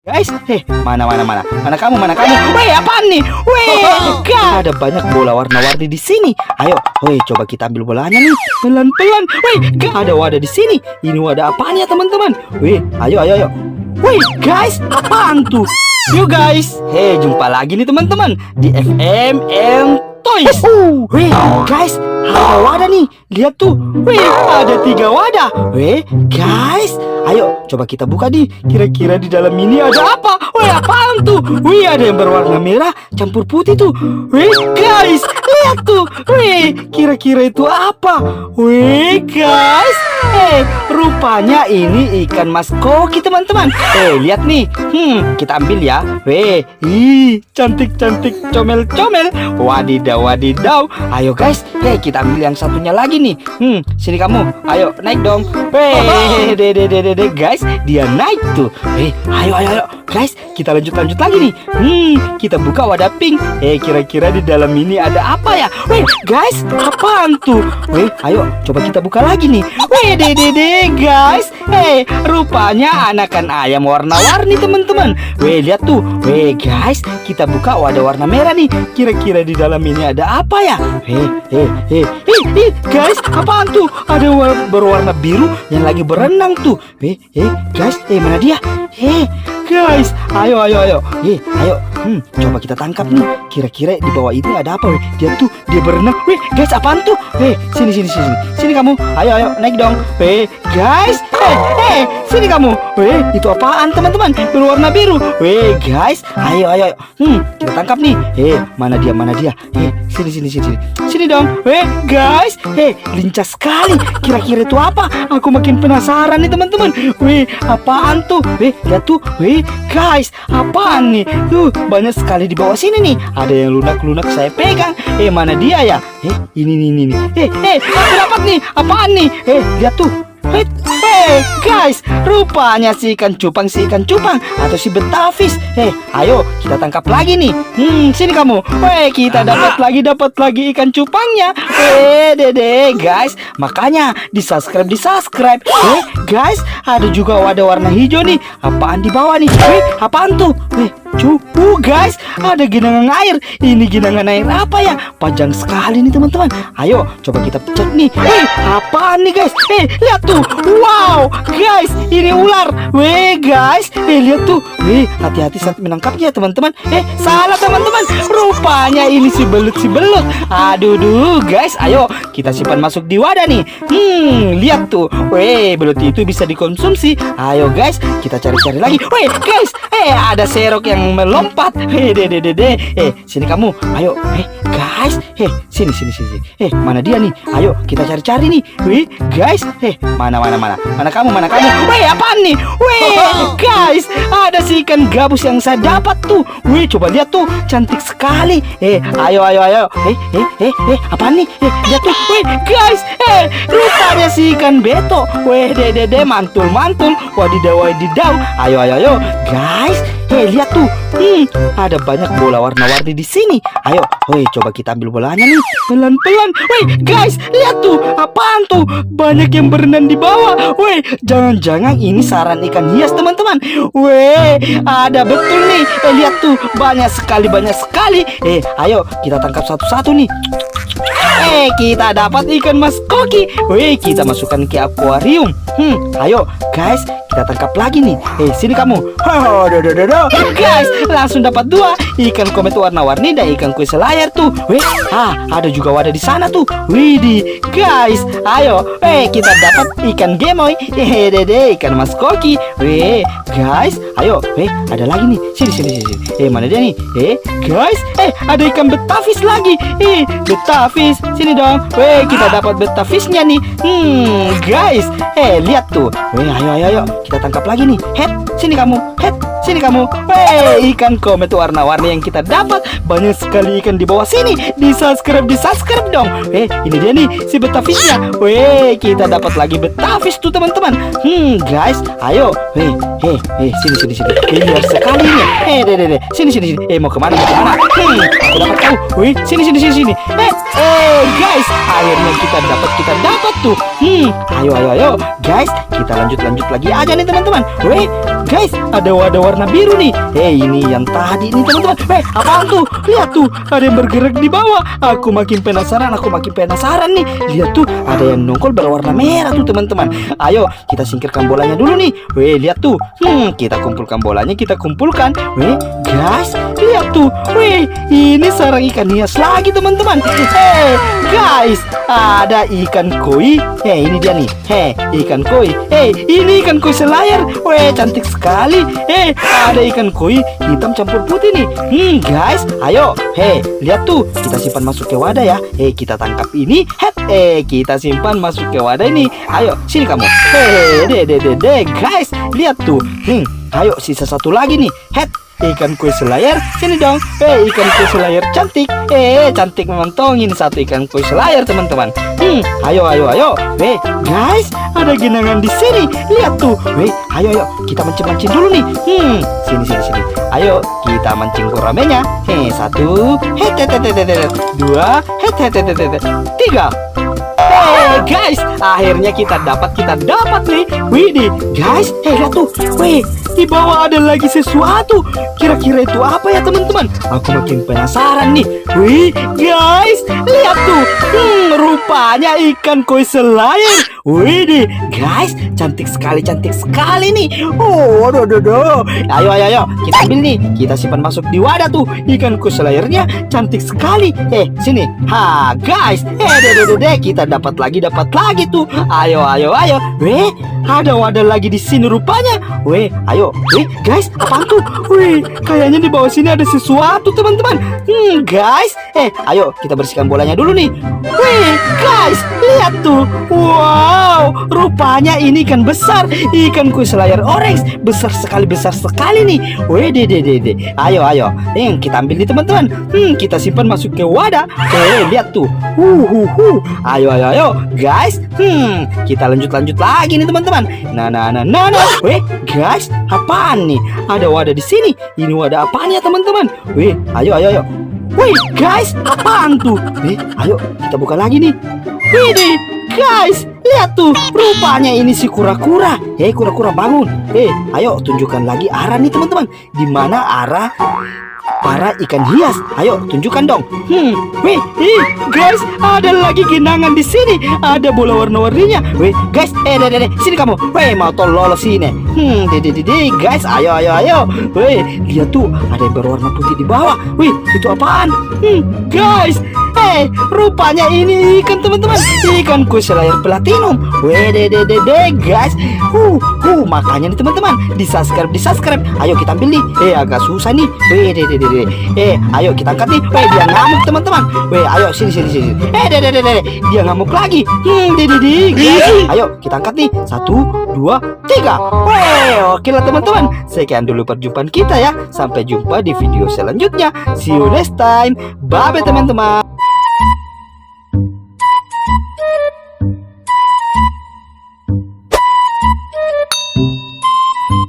Guys, heh, mana mana mana, mana kamu, mana kamu? Weh, apaan nih? Weh, ada banyak bola warna-warni di sini. Ayo, weh, coba kita ambil bolanya nih, pelan-pelan. Weh, gak ada wadah di sini. Ini wadah apaan ya teman-teman? Weh, ayo, ayo, ayo. Weh, guys, apaan tuh? Yuk guys, hei jumpa lagi nih teman-teman di FMM Weh, guys, ada wadah nih. Lihat tuh. Weh, ada tiga wadah. Weh, guys, ayo coba kita buka nih. Kira-kira di dalam ini ada apa? Weh, apaan tuh? Wih, ada yang berwarna merah campur putih tuh. Weh, guys, lihat tuh. Weh, kira-kira itu apa? Weh, guys. Eh, rupanya ini ikan mas koki teman-teman. Eh, lihat nih. Hmm, kita ambil ya. Weh, ih, cantik-cantik comel-comel. Wadidaw, wadidaw. Ayo guys, eh kita ambil yang satunya lagi nih. Hmm, sini kamu. Ayo naik dong. Weh, de de de de de guys, dia naik tuh. Eh, ayo ayo ayo. Guys, kita lanjut lanjut lagi nih. Hmm, kita buka wadah pink. Eh, kira-kira di dalam ini ada apa ya? Weh, guys, apaan tuh? Weh, ayo coba kita buka lagi nih. Weh, de de de guys. Eh, rupanya anakan ayam warna-warni teman-teman. Weh, lihat tuh. Weh, guys, kita buka wadah warna merah nih. Kira-kira di dalam ini ada apa ya? Eh, eh, eh, eh, eh, guys, apaan tuh? Ada war- berwarna biru yang lagi berenang tuh. Eh, eh, guys, eh mana dia? Eh, guys, ayo, ayo, ayo. Eh, ayo. Hmm, coba kita tangkap nih. Kira-kira di bawah ini ada apa? Weh? Dia tuh, dia berenang. Weh, guys, apaan tuh? Weh, sini, sini, sini, sini. Kamu. Ayo, ayo, naik dong. Weh, guys. Eh, eh, sini kamu. Weh, itu apaan teman-teman? Berwarna biru. Weh, guys. Ayo, ayo, ayo. Hmm, kita tangkap nih. Eh, mana dia, mana dia? Eh, sini, sini, sini, sini. Dong. Weh, guys. Eh, lincah sekali. Kira-kira itu apa? Aku makin penasaran nih teman-teman. Weh, apaan tuh? Weh, lihat tuh. Weh, guys, apaan nih? Tuh, banyak sekali di bawah sini nih. Ada yang lunak-lunak saya pegang. Eh, mana dia ya? Eh, ini ini nih. Eh, eh, aku dapat nih. Apaan nih? Eh, lihat tuh. Eh, eh, guys, rupanya si ikan cupang, si ikan cupang atau si betavis. Eh, ayo kita tangkap lagi nih. Hmm, sini kamu. Weh, kita dapat lagi, dapat lagi ikan cupangnya. Eh, dede, guys, makanya di subscribe, di subscribe. Eh, guys, ada juga wadah warna hijau nih. Apaan di bawah nih? Eh, apaan tuh? Eh, cupu, guys, ada genangan air. Ini genangan air apa ya? Panjang sekali nih teman-teman. Ayo, coba kita cek nih. Eh, apaan nih guys? Eh, lihat tuh. Wow, guys, ini ular. Weh, guys, eh lihat tuh. Weh, hati-hati saat menangkapnya teman-teman. Eh, salah teman-teman. Rupanya ini si belut si belut. Aduh, duh, guys, ayo kita simpan masuk di wadah nih. Hmm, lihat tuh. Weh, belut itu bisa dikonsumsi. Ayo guys, kita cari-cari lagi. Weh, guys, eh ada serok yang melompat. Hei, de de de de. Eh, sini kamu. Ayo, eh, guys, eh, sini sini sini. Eh, mana dia nih? Ayo kita cari-cari nih. Wih, guys, eh, mana mana mana? Mana kamu? Mana kamu? Weh, apaan nih? Weh, guys, ada si ikan gabus yang saya dapat tuh. Wih, coba lihat tuh, cantik sekali. Eh, ayo ayo ayo. Eh, eh, eh, eh, apaan nih? Eh, lihat tuh. Wih, guys, eh, rupanya si ikan beto. Weh, de de de mantul mantul. Wadidaw wadidaw. Ayo ayo ayo. Guys, eh lihat tuh. Hmm, ada banyak bola warna-warni di sini. Ayo, woi, coba kita ambil bolanya nih. Pelan-pelan. Woi, guys, lihat tuh. Apaan tuh? Banyak yang berenang di bawah. Woi, jangan-jangan ini saran ikan hias, teman-teman. Weh, ada betul nih. Eh, lihat tuh. Banyak sekali, banyak sekali. Eh, ayo kita tangkap satu-satu nih. Eh, kita dapat ikan mas koki. Wih, kita masukkan ke akuarium. Hmm, ayo guys, kita tangkap lagi nih. Eh, sini kamu. Oh, do, do, do, do. Guys, langsung dapat dua ikan komet warna-warni dan ikan kue selayar tuh. Wih, ah, ada juga wadah di sana tuh. Widih, guys, ayo, eh kita dapat ikan gemoy. Eh, dede, ikan mas koki. Wih, guys, ayo, eh ada lagi nih. Sini, sini, sini. Eh, mana dia nih? Eh, guys, eh ada ikan betavis lagi. Eh, betavis. Sini dong. Weh, kita dapat betavisnya nih. Hmm, guys. Eh, lihat tuh. Weh, ayo, ayo, ayo. Kita tangkap lagi nih. Head, sini kamu. Head, sini kamu. Weh, ikan komet warna-warni yang kita dapat. Banyak sekali ikan di bawah sini. Di subscribe, di subscribe dong. Eh, ini dia nih si betavisnya. Weh, kita dapat lagi betavis tuh teman-teman. Hmm, guys, ayo. Weh, eh, eh, sini, sini, sini. Liar sekali nih. Eh, deh, deh, deh. Sini, sini, sini. Eh, mau ke mana? Mau ke mana? Hmm, aku dapat tahu. Wih, sini, sini, sini, sini. Eh, Eh guys, akhirnya kita dapat kita dapat tuh. Hmm, ayo ayo ayo, guys, kita lanjut lanjut lagi aja nih teman-teman. Weh, guys, ada wadah warna biru nih. Eh ini yang tadi nih teman-teman. Weh, apaan tuh? Lihat tuh, ada yang bergerak di bawah. Aku makin penasaran, aku makin penasaran nih. Lihat tuh, ada yang nongol berwarna merah tuh teman-teman. Ayo, kita singkirkan bolanya dulu nih. Weh, lihat tuh. Hmm, kita kumpulkan bolanya, kita kumpulkan. Weh, guys, tuh. Weh, ini sarang ikan hias lagi teman-teman. Hei, guys, ada ikan koi. Hei, ini dia nih. Hei, ikan koi. Hei, ini ikan koi selayar. Weh, cantik sekali. Hei, ada ikan koi hitam campur putih nih. Hmm, guys, ayo. Hei, lihat tuh. Kita simpan masuk ke wadah ya. Hei, kita tangkap ini. Het, eh, kita simpan masuk ke wadah ini. Ayo, sini kamu. Hei, deh, deh, deh, deh, guys. Lihat tuh. Hmm, ayo sisa satu lagi nih. Het, ikan kue selayar sini dong. Eh ikan kue selayar cantik. Eh cantik memang tong ini satu ikan kue selayar teman-teman. Hmm ayo ayo ayo. Eh guys ada genangan di sini. Lihat tuh. Eh ayo ayo. Kita mancing mancing dulu nih. Hmm sini sini sini. Ayo kita mancing satu het het het, het, het. dua. Het. tiga Hey guys, akhirnya kita dapat kita dapat nih. Widih, guys, hey lihat tuh. Wih, di bawah ada lagi sesuatu. Kira-kira itu apa ya teman-teman? Aku makin penasaran nih. Wih, guys, lihat tuh. Rupanya ikan koi selayar. Widih, guys, cantik sekali, cantik sekali nih. Oh, do do do. Ayo, ayo, ayo, kita ambil nih. Kita simpan masuk di wadah tuh. Ikan koi selayarnya cantik sekali. Eh, sini. Ha, guys. Eh, deh, deh, deh, deh. Kita dapat lagi, dapat lagi tuh. Ayo, ayo, ayo. Weh, ada wadah lagi di sini rupanya. Weh, ayo. Weh, guys, apaan tuh? Weh, kayaknya di bawah sini ada sesuatu, teman-teman. Hmm, guys. Eh, ayo kita bersihkan bolanya dulu nih. Weh, guys, lihat tuh. Wow, rupanya ini ikan besar. Ikan kue selayar orange. Besar sekali, besar sekali nih. Weh, deh, deh, deh. Ayo, ayo. Nih, kita ambil nih, teman-teman. Hmm, kita simpan masuk ke wadah. Eh, lihat tuh. Uh, uh, uh. Ayo, ayo, ayo. Guys, hmm, kita lanjut-lanjut lagi nih, teman-teman. Nah, nah, nah, nah, nah. Weh, guys, apaan nih? Ada wadah di sini. Ini wadah apaan ya, teman-teman? Weh, ayo, ayo, ayo. Wih, guys, apaan tuh? Eh, ayo kita buka lagi nih. Widih, guys, lihat tuh. Rupanya ini si kura-kura. Eh, kura-kura bangun. Eh, ayo tunjukkan lagi arah nih teman-teman. Di mana arah para ikan hias? Ayo tunjukkan dong. Hmm, wih, ih, guys, ada lagi genangan di sini. Ada bola warna-warninya. Wih, guys, eh, deh, deh, sini kamu. Wih, mau tol lolos sini. Hmm, deh, deh, deh, guys, ayo, ayo, ayo. Wih, lihat tuh, ada yang berwarna putih di bawah. Wih, itu apaan? Hmm, guys, eh, rupanya ini ikan teman-teman. Ikan kue selayar platinum. Deh, guys. Huh, huh, makanya nih teman-teman, di subscribe, di subscribe. Ayo kita ambil nih. Eh, agak susah nih. Deh. Eh, ayo kita angkat nih. Wih, dia ngamuk teman-teman. Wih, ayo sini, sini, sini. Eh, deh. Dia ngamuk lagi. Hmm, deh, guys. Ayo kita angkat nih. Satu, dua, tiga. Wih, oke lah teman-teman. Sekian dulu perjumpaan kita ya. Sampai jumpa di video selanjutnya. See you next time. Bye, teman-teman.